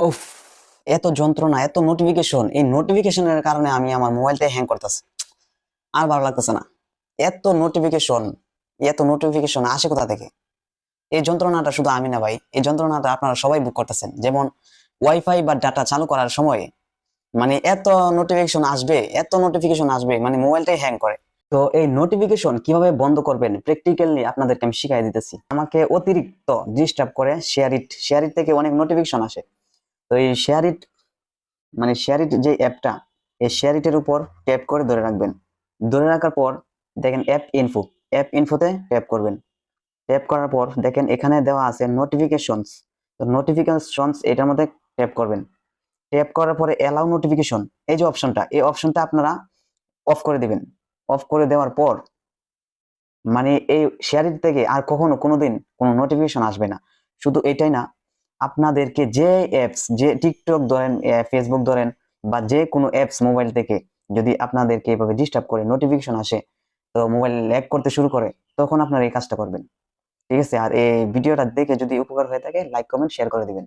উফ, এত যন্ত্রণা, এত নোটিফিকেশন এই নোটিফিকেশনের কারণে আমি আমার মোবাইলটা হ্যাং করতেছে। আর ভালো লাগতেছে না। এত নোটিফিকেশন এত নোটিফিকেশন আসে কোথা থেকে? এই যন্ত্রণাটা শুধু আমি না ভাই, এই যন্ত্রণাটা আপনারা সবাই বুক করতেছেন। যেমন ওয়াইফাই বা ডাটা চালু করার সময় মানে এত নোটিফিকেশন আসবে, এত নোটিফিকেশন আসবে মানে মোবাইলটাই হ্যাং করে। তো এই নোটিফিকেশন কীভাবে বন্ধ করবেন প্র্যাকটিক্যালি আপনাদেরকে আমি শিখাই দিতেছি। আমাকে অতিরিক্ত ডিস্টার্ব করে শেয়ার ইট শেয়ার থেকে অনেক নোটিফিকেশন আসে। তো এই শেয়ার ইট মানে শেয়ার ইট যে অ্যাপটা এই শেয়ার ইটের উপর ট্যাপ করে ধরে রাখবেন। ধরে রাখার পর দেখেন অ্যাপ ইনফো অ্যাপ ইনফোতে ট্যাপ করবেন। ট্যাপ করার পর দেখেন এখানে দেওয়া আছে নোটিফিকেশনস তো নোটিফিকেশনস এটার মধ্যে ট্যাপ করবেন। ট্যাপ করার পরে অ্যালাউ নোটিফিকেশন এই যে অপশনটা এই অপশনটা আপনারা অফ করে দিবেন। অফ করে দেওয়ার পর মানে এই শেয়ারিট থেকে আর কখনো, কোনোদিন কোনো নোটিফিকেশন আসবে না। শুধু এটাই না আপনাদেরকে যে অ্যাপস যে টিকটক ধরেন ফেসবুক ধরেন, বা যে কোনো অ্যাপস মোবাইল থেকে যদি আপনাদেরকে এভাবে ডিস্টার্ব করে নোটিফিকেশন আসে, তো মোবাইল ল্যাগ করতে শুরু করে, তখন আপনারা এই কাজটা করবেন। ঠিক আছে? আর এই ভিডিওটা দেখে যদি উপকার হয়ে থাকে লাইক কমেন্ট শেয়ার করে দিবেন।